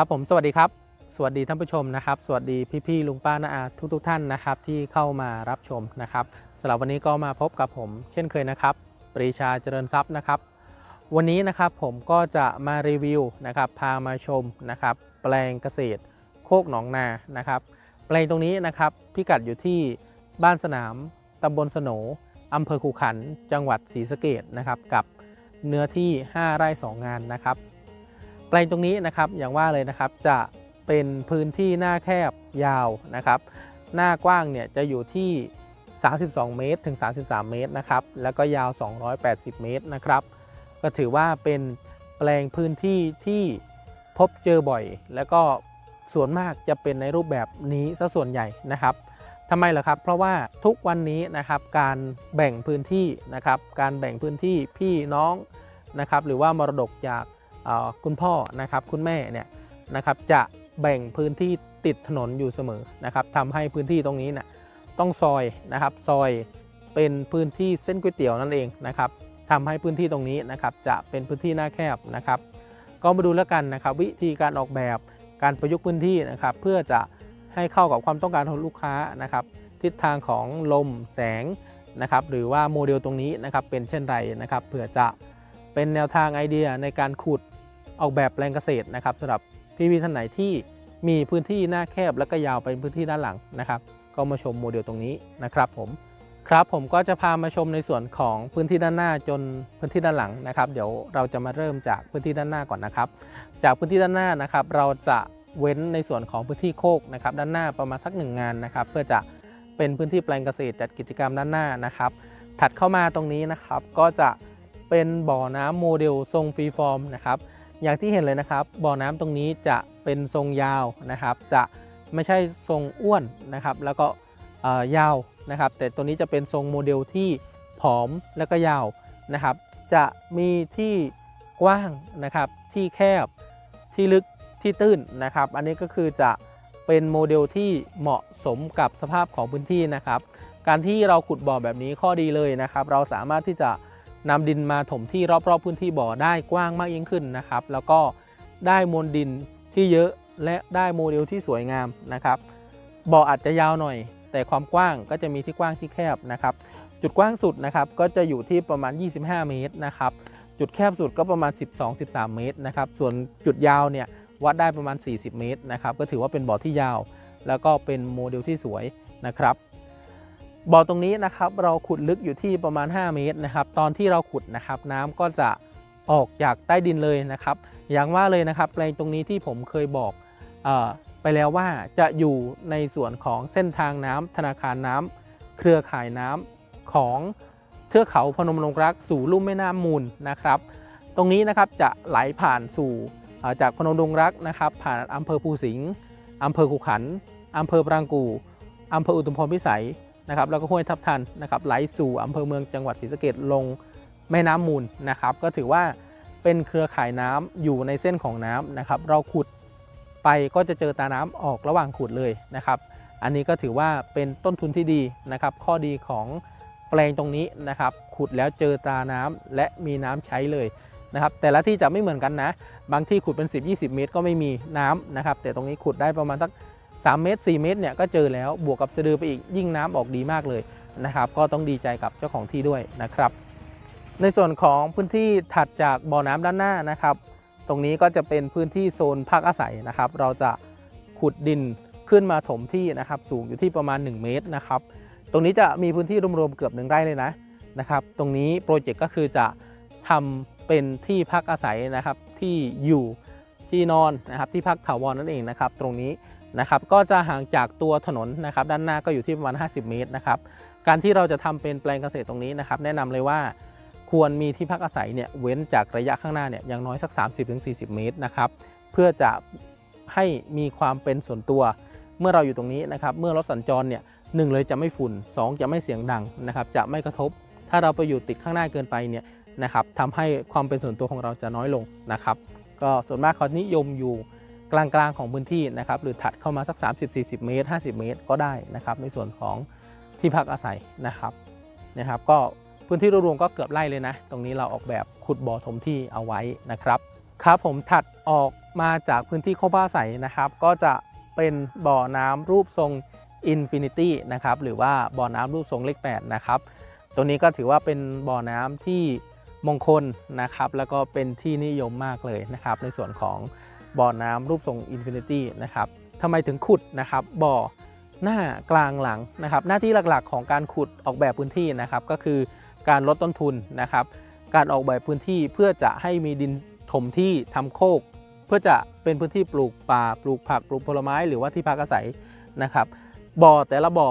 ครับผมสวัสดีครับ สวัสดีท่านผู้ชมนะครับ สวัสดีพี่ๆลุงป้าน้าอาทุกๆท่านนะครับ ที่เข้ามารับชมนะครับสำหรับวันนี้ก็มาพบกับผม เช่นเคยนะครับ ปรีชาเจริญทรัพย์นะครับ วันนี้นะครับผมก็จะมารีวิวนะครับพามาชมนะครับ แปลงเกษตร โคกหนองนานะครับ แปลงตรงนี้นะครับ พิกัดอยู่ที่บ้านสนามตำบลสโหนอำเภอคูขัน จังหวัดศรีสะเกดนะครับ กับเนื้อที่ 5 ไร่ 2 งานนะครับ แปลงตรงนี้นะครับอย่างว่าเลยนะครับจะเป็นพื้นที่หน้าแคบยาวนะครับ หน้ากว้างเนี่ยจะอยู่ที่ 32 เมตรถึง 33 เมตรนะครับแล้วก็ยาว 280 เมตรนะครับ ก็ถือว่าเป็นแปลงพื้นที่ที่พบเจอบ่อย แล้วก็ส่วนมากจะเป็นในรูปแบบนี้ซะส่วนใหญ่นะครับทำไมล่ะครับ เพราะว่าทุกวันนี้นะครับการแบ่งพื้นที่นะครับ การแบ่งพื้นที่พี่น้องนะครับ หรือว่ามรดกจาก คุณพ่อนะครับคุณแม่เนี่ยนะครับจะแบ่งพื้นที่ติดถนนอยู่เสมอนะครับทำให้พื้นที่ตรงนี้เนี่ยต้องซอยนะครับซอยเป็นพื้นที่เส้นก๋วยเตี๋ยวนั่นเองนะครับทำให้พื้นที่ตรงนี้นะครับจะเป็นพื้นที่หน้าแคบนะครับก็มาดูแล้วกันนะครับ วิธีการออกแบบการประยุกต์พื้นที่นะครับ เพื่อจะให้เข้ากับความต้องการของลูกค้านะครับ ทิศทางของลมแสงนะครับ หรือว่าโมเดลตรงนี้นะครับเป็นเช่นไรนะครับเผื่อจะ เป็นแนวทางไอเดียในการขุดออกแบบแปลงเกษตรนะครับสำหรับพี่ๆท่านไหนที่มีพื้นที่หน้าแคบและก็ยาวไปพื้นที่ด้านหลังนะครับ ก็มาชมโมเดลตรงนี้นะครับผมครับผมก็จะพามาชมในส่วนของพื้นที่ด้านหน้าจนพื้นที่ด้านหลังนะครับ เดี๋ยวเราจะมาเริ่มจากพื้นที่ด้านหน้าก่อนนะครับ จากพื้นที่ด้านหน้านะครับ เราจะเว้นในส่วนของพื้นที่โคกนะครับ ด้านหน้าประมาณสักหนึ่งงานนะครับ เพื่อจะเป็นพื้นที่แปลงเกษตรจัดกิจกรรมด้านหน้านะครับ ถัดเข้ามาตรงนี้นะครับก็จะ เป็นบ่อน้ำโมเดลทรงฟรีฟอร์มนะครับอย่างที่เห็นเลยนะครับ บ่อน้ำตรงนี้จะเป็นทรงยาวนะครับ จะไม่ใช่ทรงอ้วนนะครับ แล้วก็ยาวนะครับ แต่ตัวนี้จะเป็นทรงโมเดลที่ผอมแล้วก็ยาวนะครับ จะมีที่กว้างนะครับ ที่แคบ ที่ลึก ที่ตื้นนะครับ อันนี้ก็คือจะเป็นโมเดลที่เหมาะสมกับสภาพของพื้นที่นะครับ การที่เราขุดบ่อแบบนี้ข้อดีเลยนะครับ เราสามารถที่จะ นำดินมาถมที่รอบๆพื้นที่บ่อได้กว้างมากยิ่งขึ้นนะครับ แล้วก็ได้มวลดินที่เยอะและได้โมเดลที่สวยงามนะครับ บ่ออาจจะยาวหน่อย แต่ความกว้างก็จะมีที่กว้างที่แคบนะครับ จุดกว้างสุดนะครับก็จะอยู่ที่ประมาณ 25 เมตรนะครับ จุดแคบสุดก็ประมาณ 12-13 เมตรนะครับ ส่วนจุดยาวเนี่ยวัดได้ประมาณ 40 เมตรนะครับ ก็ถือว่าเป็นบ่อที่ยาว แล้วก็เป็นโมเดลที่สวยนะครับ บ่อตรงนี้นะครับเราขุดลึกอยู่ที่ประมาณ 5 เมตรนะครับ ตอนที่เราขุดนะครับน้ำก็จะออกจากใต้ดินเลยนะครับ อย่างว่าเลยนะครับแปลงตรงนี้ที่ผมเคยบอกออไปแล้วว่าจะอยู่ในส่วนของเส้นทางน้ำธนาคารน้ำเครือข่ายน้ำของเทือกเขาพนมรงรักสู่ลุ่มแม่น้ำมูลนะครับ ตรงนี้นะครับจะไหลผ่านสู่จากพนมดงรักนะครับ ผ่านอำเภอภูสิงห์อำเภอขุขันธ์อำเภอปรางกูอำเภออุทุมพรพิสัย นะครับแล้วก็ห้วยทับทันนะครับไหลสู่อำเภอเมืองจังหวัดศรีสะเกดลงแม่น้ำมูลนะครับ ก็ถือว่าเป็นเครือข่ายน้ำอยู่ในเส้นของน้ำนะครับ เราขุดไปก็จะเจอตาน้ำออกระหว่างขุดเลยนะครับ อันนี้ก็ถือว่าเป็นต้นทุนที่ดีนะครับ ข้อดีของแปลงตรงนี้นะครับ ขุดแล้วเจอตาน้ำและมีน้ำใช้เลยนะครับ แต่ละที่จะไม่เหมือนกันนะ บางที่ขุดเป็น 10-20 เมตรก็ไม่มีน้ำนะครับ แต่ตรงนี้ขุดได้ประมาณสัก 3 เมตร 4 เมตรเนี่ยก็เจอแล้วบวกกับสะดือไปอีกยิ่งน้ำออกดีมากเลยนะครับ ก็ต้องดีใจกับเจ้าของที่ด้วยนะครับ ในส่วนของพื้นที่ถัดจากบ่อน้ำด้านหน้านะครับ ตรงนี้ก็จะเป็นพื้นที่โซนพักอาศัยนะครับ เราจะขุดดินขึ้นมาถมที่นะครับสูงอยู่ที่ประมาณ 1 เมตรนะครับตรงนี้จะมีพื้นที่รวมๆเกือบหนึ่งไร่เลยนะนะครับ ตรงนี้โปรเจกต์ก็คือจะทำเป็นที่พักอาศัยนะครับที่อยู่ที่นอนนะครับที่พักถาวรนั่นเองนะครับ ตรงนี้ นะครับก็จะห่างจากตัวถนนนะครับด้านหน้าก็อยู่ที่ประมาณ 50 เมตรนะครับการที่เราจะทำเป็นแปลงเกษตรตรงนี้นะครับแนะนำเลยว่าควรมีที่พักอาศัยเนี่ยเว้นจากระยะข้างหน้าเนี่ยอย่างน้อยสัก 30-40 เมตรนะครับเพื่อจะให้มีความเป็นส่วนตัว เมื่อเราอยู่ตรงนี้นะครับเมื่อรถสัญจรเนี่ยหนึ่งเลยจะไม่ฝุ่น 2 จะไม่เสียงดังนะครับจะไม่กระทบ ถ้าเราไปอยู่ติดข้างหน้าเกินไปเนี่ยนะครับทำให้ความเป็นส่วนตัวของเราจะน้อยลงนะครับก็ส่วนมากเขานิยมอยู่ กลางๆของพื้นที่นะครับหรือถัดเข้ามาสัก 30-40 เมตร 50 เมตร ก็ได้นะครับในส่วนของที่พักอาศัยนะครับนะครับก็พื้นที่รวมๆก็เกือบไร่เลยนะ ตรงนี้เราออกแบบขุดบ่อถมที่เอาไว้นะครับครับผมถัดออกมาจากพื้นที่โคบ้าใสนะครับ ก็จะเป็นบ่อน้ำรูปทรงอินฟินิตี้นะครับหรือว่าบ่อน้ำรูปทรงเลข8นะครับตัวนี้ก็ถือว่าเป็นบ่อน้ำที่มงคลนะครับ แล้วก็เป็นที่นิยมมากเลยนะครับ ในส่วนของ บ่อน้ำรูปทรงอินฟินิตี้นะครับทำไมถึงขุดนะครับบ่อหน้ากลางหลังนะครับ หน้าที่หลักๆ ของการขุดออกแบบพื้นที่นะครับ ก็คือการลดต้นทุนนะครับ การออกแบบพื้นที่เพื่อจะให้มีดินถมที่ทำโคก เพื่อจะเป็นพื้นที่ปลูกป่าปลูกผักปลูกผลไม้หรือว่าที่พักอาศัยนะครับบ่อแต่ละบ่อ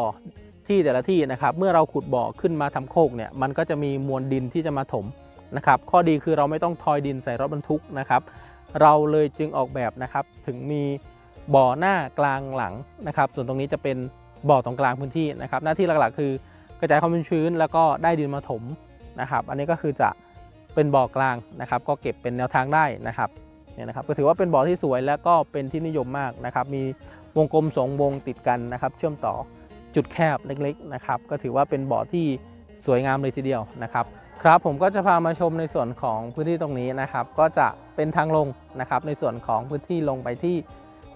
ที่แต่ละที่นะครับ เมื่อเราขุดบ่อขึ้นมาทำโคกเนี่ยมันก็จะมีมวลดินที่จะมาถมนะครับ ข้อดีคือเราไม่ต้องทอยดินใส่รถบรรทุกนะครับ เราเลยจึงออกแบบนะครับ ถึงมีบ่อหน้ากลางหลังนะครับ ส่วนตรงนี้จะเป็นบ่อตรงกลางพื้นที่นะครับ หน้าที่หลักๆ คือกระจายความชื้นแล้วก็ได้ดินมาถมนะครับ อันนี้ก็คือจะเป็นบ่อกลางนะครับ ก็เก็บเป็นแนวทางได้นะครับเนี่ยนะครับก็ถือว่าเป็นบ่อที่สวยและก็เป็นที่นิยมมากนะครับ มีวงกลมสองวงติดกันนะครับ เชื่อมต่อจุดแคบเล็กๆนะครับ ก็ถือว่าเป็นบ่อที่สวยงามเลยทีเดียวนะครับ ครับผมก็จะพามาชมในส่วนของพื้นที่ตรงนี้นะครับ ก็จะเป็นทางลงนะครับ ในส่วนของพื้นที่ลงไปที่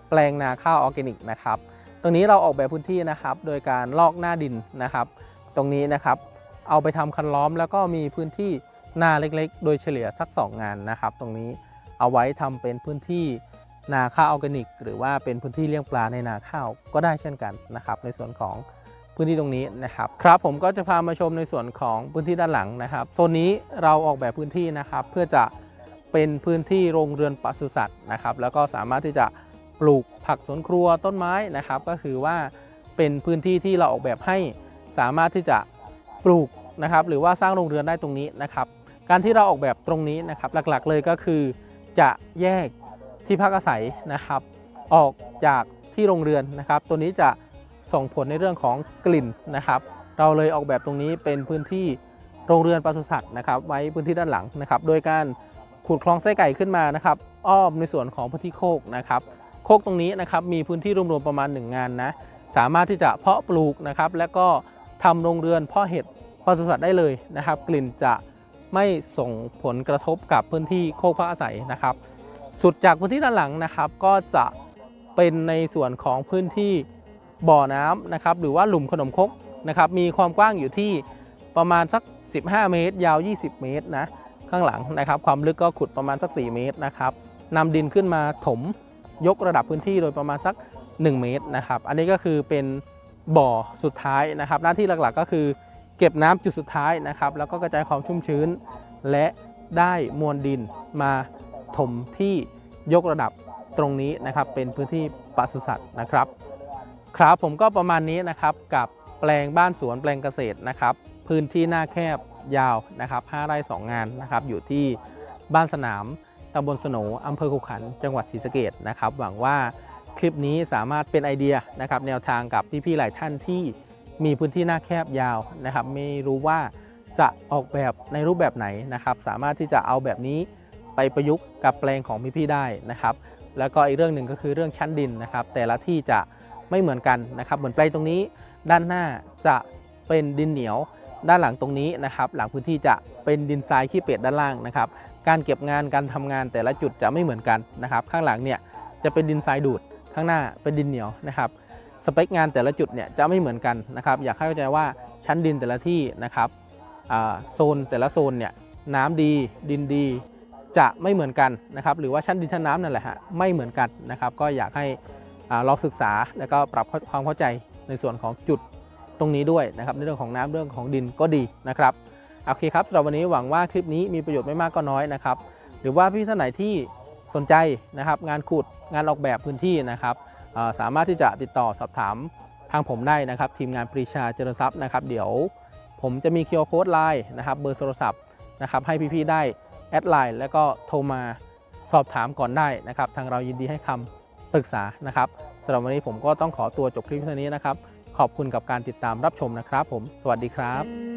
แปลงนาข้าวออร์แกนิกนะครับ ตรงนี้เราออกแบบพื้นที่นะครับ โดยการลอกหน้าดินนะครับ ตรงนี้นะครับ เอาไปทำคันล้อมแล้วก็มีพื้นที่นาเล็กๆ โดยเฉลี่ยสัก 2 งานนะครับ ตรงนี้เอาไว้ทำเป็นพื้นที่นาข้าวออร์แกนิก หรือว่าเป็นพื้นที่เลี้ยงปลาในนาข้าวก็ได้เช่นกันนะครับ ในส่วนของ พื้นที่ตรงนี้นะครับครับผมก็จะพามาชมในส่วนของพื้นที่ด้านหลังนะครับโซนนี้เราออกแบบพื้นที่นะครับเพื่อจะเป็นพื้นที่โรงเรือนปศุสัตว์นะครับแล้วก็สามารถที่จะปลูกผักสวนครัวต้นไม้นะครับ ก็คือว่าเป็นพื้นที่ที่เราออกแบบให้สามารถที่จะปลูกนะครับหรือว่าสร้างโรงเรือนได้ตรงนี้นะครับ การที่เราออกแบบตรงนี้นะครับหลักๆเลยก็คือจะแยกที่พักอาศัยนะครับ ออกจากที่โรงเรือนนะครับ ตัวนี้จะ ส่งผลในเรื่องของกลิ่นนะครับ เราเลยออกแบบตรงนี้เป็นพื้นที่โรงเรือนปศุสัตว์นะครับ ไว้พื้นที่ด้านหลังนะครับ โดยการขุดคลองไส้ไก่ขึ้นมานะครับ อ้อมในส่วนของพื้นที่โคกนะครับ โคกตรงนี้นะครับมีพื้นที่รวมๆประมาณ 1 งานนะ สามารถที่จะเพาะปลูกนะครับ แล้วก็ทำโรงเรือนเพาะเห็ดปศุสัตว์ได้เลยนะครับ กลิ่นจะไม่ส่งผลกระทบกับพื้นที่โคกพักอาศัยนะครับ สุดจากพื้นที่ด้านหลังนะครับ ก็จะเป็นในส่วนของพื้นที่ บ่อน้ำนะครับหรือว่าหลุมขนมครกนะครับมีความกว้างอยู่ที่ประมาณสัก 15 เมตร ยาว 20 เมตรนะข้างหลังนะครับ ความลึกก็ขุดประมาณสัก 4 เมตรนะครับนำดินขึ้นมาถมยกระดับพื้นที่โดยประมาณสัก 1 เมตรนะครับ อันนี้ก็คือเป็นบ่อสุดท้ายนะครับ หน้าที่หลักๆก็คือ เก็บน้ำจุดสุดท้ายนะครับ แล้วก็กระจายความชุ่มชื้น และได้มวลดินมาถมที่ยกระดับตรงนี้นะครับ เป็นพื้นที่ปศุสัตว์นะครับ ครับผมก็ประมาณนี้นะครับกับแปลงบ้านสวนแปลงเกษตรนะครับ พื้นที่หน้าแคบยาวนะครับ5ไร่2 งานนะครับอยู่ที่บ้านสนามตำบลสโหนอำเภอขุขัน จังหวัดศรีสะเกดนะครับ หวังว่าคลิปนี้สามารถเป็นไอเดียนะครับแนวทางกับพี่ๆหลายท่านที่มีพื้นที่หน้าแคบยาวนะครับ ไม่รู้ว่าจะออกแบบในรูปแบบไหนนะครับ สามารถที่จะเอาแบบนี้ไปประยุกต์กับแปลงของพี่ๆได้นะครับ แล้วก็อีกเรื่องหนึ่งก็คือเรื่องชั้นดินนะครับ แต่ละที่จะ ไม่เหมือนกันนะครับ เหมือนแปตรงนี้ด้านหน้าจะเป็นดินเหนียว ด้านหลังตรงนี้นะครับ หลังพื้นที่จะเป็นดินทรายขี้เป็ดด้านล่างนะครับ การเก็บงานการทำงานแต่ละจุดจะไม่เหมือนกันนะครับ ข้างหลังเนี่ยจะเป็นดินทรายดูด ข้างหน้าเป็นดินเหนียวนะครับ สเปคงานแต่ละจุดเนี่ยจะไม่เหมือนกันนะครับ อยากให้เข้าใจว่าชั้นดินแต่ละที่นะครับโซนแต่ละโซนเนี่ยน้ำดีดินดีจะไม่เหมือนกันนะครับ หรือว่าชั้นดินชั้นน้ำนั่นแหละฮะไม่เหมือนกันนะครับ ก็อยากให้ ลองศึกษาแล้วก็ปรับความเข้าใจในส่วนของจุดตรงนี้ด้วยนะครับในเรื่องของน้ำเรื่องของดินก็ดีนะครับโอเคครับสำหรับวันนี้หวังว่าคลิปนี้มีประโยชน์ไม่มากก็น้อยนะครับ หรือว่าพี่ท่านไหนที่สนใจนะครับ งานขุดงานออกแบบพื้นที่นะครับสามารถที่จะติดต่อสอบถามทางผมได้นะครับ ทีมงานปรีชาเจริญทรัพย์นะครับ เดี๋ยวผมจะมีเคียร์โค้ดไลน์นะครับเบอร์โทรศัพท์นะครับให้พี่ๆได้แอดไลน์แล้วก็โทรมาสอบถามก่อนได้นะครับ ทางเรายินดีให้คำ ปรึกษานะครับสำหรับวันนี้ผมก็ต้องขอตัวจบคลิปเท่านี้นะครับ ขอบคุณกับการติดตามรับชมนะครับผม สวัสดีครับ